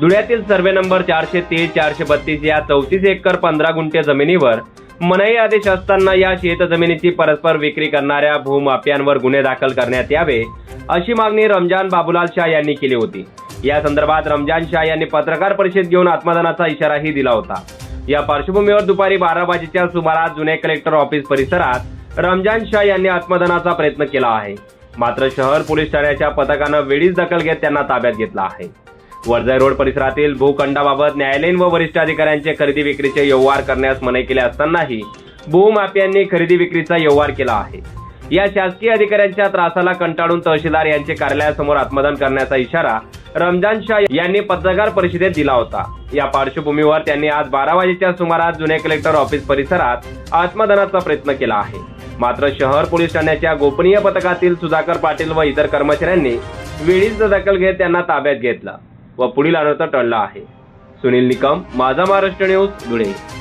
धुळ्यातील survey number चारशे तीस चारशे बत्तीस या चौतीस एकर पंधरा गुंठे जमिनीवर मनाई आदेश असताना या शेत जमिनीची परस्पर विक्री करणाऱ्या भूमाफियांवर गुन्हे दाखल करण्यात यावे अशी मागणी रमजान बाबुलाल शाह यांनी केली होती. या संदर्भात रमजान शाह यांनी पत्रकार परिषद घेऊन आत्मदानाचा इशाराही दिला होता. या पार्श्वभूमीवर दुपारी बारा वाजेच्या सुमारास जुने कलेक्टर ऑफिस परिसरात रमजान शाह यांनी आत्मदानाचा प्रयत्न केला आहे. मात्र शहर पोलीस ठाण्याच्या पथकानं वेळीच दखल घेत त्यांना ताब्यात घेतला आहे. वरजाई रोड परिसरातील भूखंडाबाबत न्यायालयीन व वरिष्ठ अधिकाऱ्यांचे खरेदी विक्रीचे व्यवहार करण्यास मनाई केले असतानाही भूमाफियांनी खरेदी विक्रीचा व्यवहार केला आहे. या शासकीय अधिकाऱ्यांच्या त्रासाला कंटाळून तहसीलदार यांचे कार्यालयासमोर आत्मदान करण्याचा इशारा रमजान शाह यांनी पत्रकार परिषदेत दिला होता. या पार्श्वभूमीवर त्यांनी आज बारा वाजेच्या सुमारास जुने कलेक्टर ऑफिस परिसरात आत्मदानाचा प्रयत्न केला आहे. मात्र शहर पोलीस ठाण्याच्या गोपनीय पथकातील सुधाकर पाटील व इतर कर्मचाऱ्यांनी वेळीच दखल घेत त्यांना ताब्यात घेतलं. व पुढील अर्थ टळला आहे. सुनील निकम माझा महाराष्ट्र न्यूज धुळे.